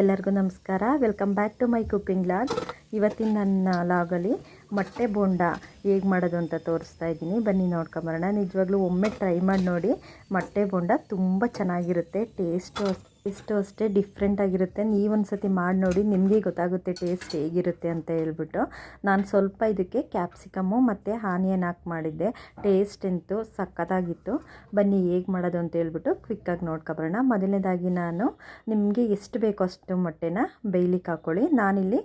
ಎಲ್ಲರಿಗೂ ನಮಸ್ಕಾರ. Welcome back to my cooking vlog ಇವತ್ತಿನ ನನ್ನ ಲಾಗಲ್ಲಿ ಮೊಟ್ಟೆ ಬೋಂಡ ಹೇಗೆ ಮಾಡೋದು ಅಂತ ತೋರಿಸ್ತಾ ಇದ್ದೀನಿ. ಬನ್ನಿ ನೋಡ್ಕೊಂಬರೋಣ. ನಿಜವಾಗ್ಲೂ ಒಮ್ಮೆ ಟ್ರೈ ಮಾಡಿ ನೋಡಿ, ಮೊಟ್ಟೆ ಬೋಂಡ ತುಂಬ ಚೆನ್ನಾಗಿರುತ್ತೆ ಟೇಸ್ಟು ಟೇಸ್ಟು ಅಷ್ಟೇ ಡಿಫ್ರೆಂಟ್ ಆಗಿರುತ್ತೆ. ನೀವೊಂದು ಸತಿ ಮಾಡಿ ನೋಡಿ, ನಿಮಗೆ ಗೊತ್ತಾಗುತ್ತೆ ಟೇಸ್ಟ್ ಹೇಗಿರುತ್ತೆ ಅಂತ ಹೇಳ್ಬಿಟ್ಟು. ನಾನು ಸ್ವಲ್ಪ ಇದಕ್ಕೆ ಕ್ಯಾಪ್ಸಿಕಮ್ಮು ಮತ್ತು ಆನಿಯನ್ ಹಾಕಿ ಮಾಡಿದ್ದೆ. ಟೇಸ್ಟ್ ಅಂತೂ ಸಕ್ಕತ್ತಾಗಿತ್ತು ಬನ್ನಿ ಹೇಗೆ ಮಾಡೋದು ಅಂತ ಹೇಳ್ಬಿಟ್ಟು ಕ್ವಿಕ್ಕಾಗಿ ನೋಡ್ಕೊಬರೋಣ. ಮೊದಲನೇದಾಗಿ ನಾನು ನಿಮಗೆ ಎಷ್ಟು ಬೇಕೋ ಅಷ್ಟು ಮೊಟ್ಟೆನ ಬೇಯ್ಲಿಕ್ಕೆ ಹಾಕ್ಕೊಳ್ಳಿ ನಾನಿಲ್ಲಿ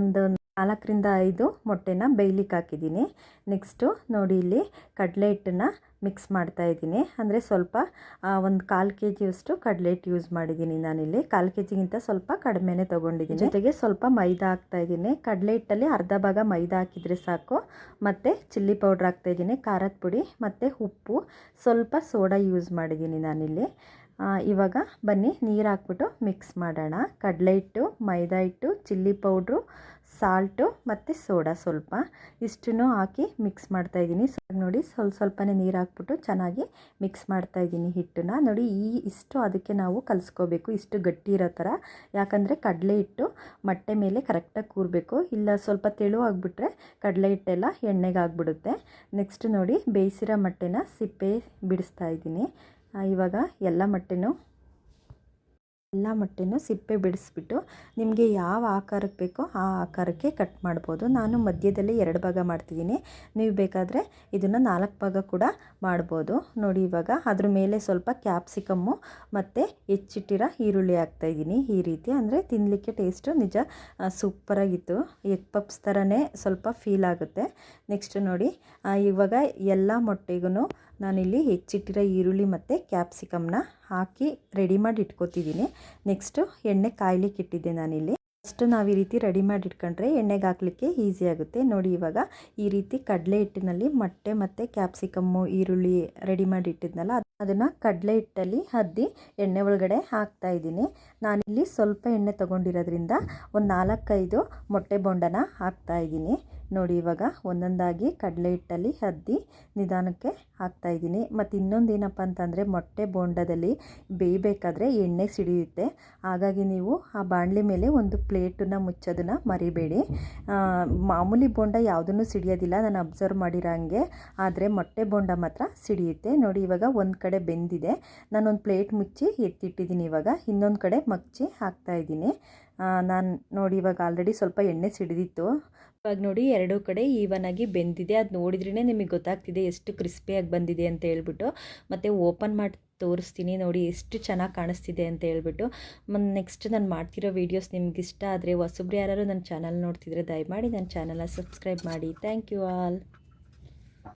ಒಂದು ನಾಲ್ಕರಿಂದ ಐದು ಮೊಟ್ಟೆನ ಬೇಯ್ಲಿಕ್ಕೆ ಹಾಕಿದ್ದೀನಿ. ನೆಕ್ಸ್ಟು ನೋಡಿ ಇಲ್ಲಿ ಕಡಲೆ ಹಿಟ್ಟನ್ನು ಮಿಕ್ಸ್ ಮಾಡ್ತಾ ಇದ್ದೀನಿ. ಅಂದರೆ ಸ್ವಲ್ಪ ಒಂದು ಕಾಲು ಕೆ ಜಿಯಷ್ಟು ಕಡಲೆ ಹಿಟ್ಟು ಯೂಸ್ ಮಾಡಿದ್ದೀನಿ ನಾನಿಲ್ಲಿ. ಕಾಲು ಕೆ ಜಿಗಿಂತ ಸ್ವಲ್ಪ ಕಡಿಮೆನೇ ತೊಗೊಂಡಿದ್ದೀನಿ. ಜೊತೆಗೆ ಸ್ವಲ್ಪ ಮೈದಾ ಹಾಕ್ತಾ ಇದ್ದೀನಿ. ಕಡಲೆ ಹಿಟ್ಟಲ್ಲಿ ಅರ್ಧ ಭಾಗ ಮೈದಾ ಹಾಕಿದರೆ ಸಾಕು. ಮತ್ತು ಚಿಲ್ಲಿ ಪೌಡ್ರ್ ಹಾಕ್ತಾ ಇದ್ದೀನಿ, ಖಾರದ ಪುಡಿ, ಮತ್ತು ಉಪ್ಪು. ಸ್ವಲ್ಪ ಸೋಡಾ ಯೂಸ್ ಮಾಡಿದ್ದೀನಿ ನಾನಿಲ್ಲಿ. ಇವಾಗ ಬನ್ನಿ, ನೀರು ಹಾಕ್ಬಿಟ್ಟು ಮಿಕ್ಸ್ ಮಾಡೋಣ. ಕಡಲೆ ಹಿಟ್ಟು, ಮೈದಾ ಹಿಟ್ಟು, ಚಿಲ್ಲಿ ಪೌಡ್ರು, ಸಾಲ್ಟು ಮತ್ತು ಸೋಡಾ ಸ್ವಲ್ಪ. ಇಷ್ಟನ್ನು ಹಾಕಿ ಮಿಕ್ಸ್ ಮಾಡ್ತಾ ಇದ್ದೀನಿ. ನೋಡಿ, ಸ್ವಲ್ಪ ಸ್ವಲ್ಪನೇ ನೀರು ಹಾಕ್ಬಿಟ್ಟು ಚೆನ್ನಾಗಿ ಮಿಕ್ಸ್ ಮಾಡ್ತಾ ಇದ್ದೀನಿ ಹಿಟ್ಟನ್ನ. ನೋಡಿ, ಈ ಇಷ್ಟು ಅದಕ್ಕೆ ನಾವು ಕಲಿಸ್ಕೋಬೇಕು. ಇಷ್ಟು ಗಟ್ಟಿ ಇರೋ ಥರ. ಯಾಕಂದರೆ ಕಡಲೆ ಹಿಟ್ಟು ಮೊಟ್ಟೆ ಮೇಲೆ ಕರೆಕ್ಟಾಗಿ ಕೂರಬೇಕು. ಇಲ್ಲ ಸ್ವಲ್ಪ ತೆಳು ಆಗಿಬಿಟ್ರೆ ಕಡಲೆ ಹಿಟ್ಟೆಲ್ಲ ಎಣ್ಣೆಗೆ ಆಗಿಬಿಡುತ್ತೆ. ನೆಕ್ಸ್ಟ್ ನೋಡಿ, ಬೇಯಿಸಿರೋ ಮೊಟ್ಟೆನ ಸಿಪ್ಪೆ ಬಿಡಿಸ್ತಾ ಇದ್ದೀನಿ. ಇವಾಗ ಎಲ್ಲ ಮೊಟ್ಟೆನೂ ಎಲ್ಲ ಮೊಟ್ಟೆನೂ ಸಿಪ್ಪೆ ಬಿಡಿಸ್ಬಿಟ್ಟು ನಿಮಗೆ ಯಾವ ಆಕಾರಕ್ಕೆ ಬೇಕೋ ಆ ಆಕಾರಕ್ಕೆ ಕಟ್ ಮಾಡ್ಬೋದು. ನಾನು ಮಧ್ಯದಲ್ಲಿ ಎರಡು ಭಾಗ ಮಾಡ್ತಿದ್ದೀನಿ. ನೀವು ಬೇಕಾದರೆ ಇದನ್ನು ನಾಲ್ಕು ಭಾಗ ಕೂಡ ಮಾಡ್ಬೋದು. ನೋಡಿ ಇವಾಗ ಅದ್ರ ಮೇಲೆ ಸ್ವಲ್ಪ ಕ್ಯಾಪ್ಸಿಕಮ್ಮು ಮತ್ತು ಹೆಚ್ಚಿಟ್ಟಿರೋ ಈರುಳ್ಳಿ ಹಾಕ್ತಾಯಿದ್ದೀನಿ ಈ ರೀತಿ ಅಂದರೆ ತಿನ್ನಲಿಕ್ಕೆ ಟೇಸ್ಟು ನಿಜ ಸೂಪರಾಗಿತ್ತು. ಎಗ್ ಪಪ್ಸ್ ಥರನೇ ಸ್ವಲ್ಪ ಫೀಲ್ ಆಗುತ್ತೆ. ನೆಕ್ಸ್ಟ್ ನೋಡಿ ಇವಾಗ ಎಲ್ಲ ಮೊಟ್ಟೆಗೂ ನಾನಿಲ್ಲಿ ಹೆಚ್ಚಿಟ್ಟಿರೋ ಈರುಳ್ಳಿ ಮತ್ತು ಕ್ಯಾಪ್ಸಿಕಮ್ನ ಹಾಕಿ ರೆಡಿ ಮಾಡಿ ಇಟ್ಕೋತಿದ್ದೀನಿ ನೆಕ್ಸ್ಟು ಎಣ್ಣೆ ಕಾಯ್ಲಿಕ್ಕೆ ಇಟ್ಟಿದ್ದೆ ನಾನಿಲ್ಲಿ. ಫಸ್ಟ್ ನಾವು ಈ ರೀತಿ ರೆಡಿ ಮಾಡಿ ಇಟ್ಕೊಂಡ್ರೆ ಎಣ್ಣೆಗೆ ಹಾಕ್ಲಿಕ್ಕೆ ಈಸಿ ಆಗುತ್ತೆ. ನೋಡಿ ಇವಾಗ ಈ ರೀತಿ ಕಡಲೆ ಹಿಟ್ಟಿನಲ್ಲಿ ಮೊಟ್ಟೆ ಮತ್ತು ಕ್ಯಾಪ್ಸಿಕಮ್ಮು ಈರುಳ್ಳಿ ರೆಡಿ ಮಾಡಿ ಇಟ್ಟಿದ್ನಲ್ಲ ಅದ್- ಅದನ್ನು ಕಡಲೆ ಹಿಟ್ಟಲ್ಲಿ ಹದ್ದಿ ಎಣ್ಣೆ ಒಳಗಡೆ ಹಾಕ್ತಾ ಇದ್ದೀನಿ. ನಾನಿಲ್ಲಿ ಸ್ವಲ್ಪ ಎಣ್ಣೆ ತೊಗೊಂಡಿರೋದ್ರಿಂದ ಒಂದು ನಾಲ್ಕೈದು ಮೊಟ್ಟೆ ಬೊಂಡನ ಹಾಕ್ತಾ ಇದ್ದೀನಿ. ನೋಡಿ ಇವಾಗ ಒಂದೊಂದಾಗಿ ಕಡಲೆ ಹಿಟ್ಟಲ್ಲಿ ಅದ್ದಿ ನಿಧಾನಕ್ಕೆ ಹಾಕ್ತಾ ಇದ್ದೀನಿ. ಮತ್ತು ಇನ್ನೊಂದು ಏನಪ್ಪ ಅಂತಂದರೆ ಮೊಟ್ಟೆ ಬೋಂಡದಲ್ಲಿ ಬೇಯಬೇಕಾದ್ರೆ ಎಣ್ಣೆ ಸಿಡಿಯುತ್ತೆ. ಹಾಗಾಗಿ ನೀವು ಆ ಬಾಣಲೆ ಮೇಲೆ ಒಂದು ಪ್ಲೇಟನ್ನ ಮುಚ್ಚೋದನ್ನು ಮರಿಬೇಡಿ. ಮಾಮೂಲಿ ಬೋಂಡ ಯಾವುದನ್ನು ಸಿಡಿಯೋದಿಲ್ಲ. ನಾನು ಅಬ್ಸರ್ವ್ ಮಾಡಿರೋ ಹಂಗೆ. ಆದರೆ ಮೊಟ್ಟೆ ಬೋಂಡ ಮಾತ್ರ ಸಿಡಿಯುತ್ತೆ. ನೋಡಿ ಇವಾಗ ಒಂದು ಕಡೆ ಬೆಂದಿದೆ. ನಾನೊಂದು ಪ್ಲೇಟ್ ಮುಚ್ಚಿ ಎತ್ತಿಟ್ಟಿದ್ದೀನಿ ಇವಾಗ. ಇನ್ನೊಂದು ಕಡೆ ಮಗ್ಚಿ ಹಾಕ್ತಾ ಇದ್ದೀನಿ. ನಾನು ನೋಡಿ ಇವಾಗ ಆಲ್ರೆಡಿ ಸ್ವಲ್ಪ ಎಣ್ಣೆ ಸಿಡಿದಿತ್ತು. ಇವಾಗ ನೋಡಿ ಎರಡೂ ಕಡೆ ಈವನ್ ಆಗಿ ಬೆಂದಿದೆ. ಅದು ನೋಡಿದ್ರೇ ನಿಮಗೆ ಗೊತ್ತಾಗ್ತಿದೆ ಎಷ್ಟು ಕ್ರಿಸ್ಪಿಯಾಗಿ ಬಂದಿದೆ ಅಂತ ಹೇಳ್ಬಿಟ್ಟು. ಮತ್ತು ಓಪನ್ ಮಾಡಿ ತೋರಿಸ್ತೀನಿ ನೋಡಿ ಎಷ್ಟು ಚೆನ್ನಾಗಿ ಕಾಣಿಸ್ತಿದೆ ಅಂತ ಹೇಳ್ಬಿಟ್ಟು. ನೆಕ್ಸ್ಟ್ ನಾನು ಮಾಡ್ತಿರೋ ವೀಡಿಯೋಸ್ ನಿಮ್ಗೆ ಇಷ್ಟ ಆದರೆ ಹೊಸಬ್ರು ಯಾರು ನನ್ನ ಚಾನಲ್ ನೋಡ್ತಿದ್ರೆ ದಯಮಾಡಿ ನನ್ನ ಚಾನಲ್ನ ಸಬ್ಸ್ಕ್ರೈಬ್ ಮಾಡಿ. Thank you all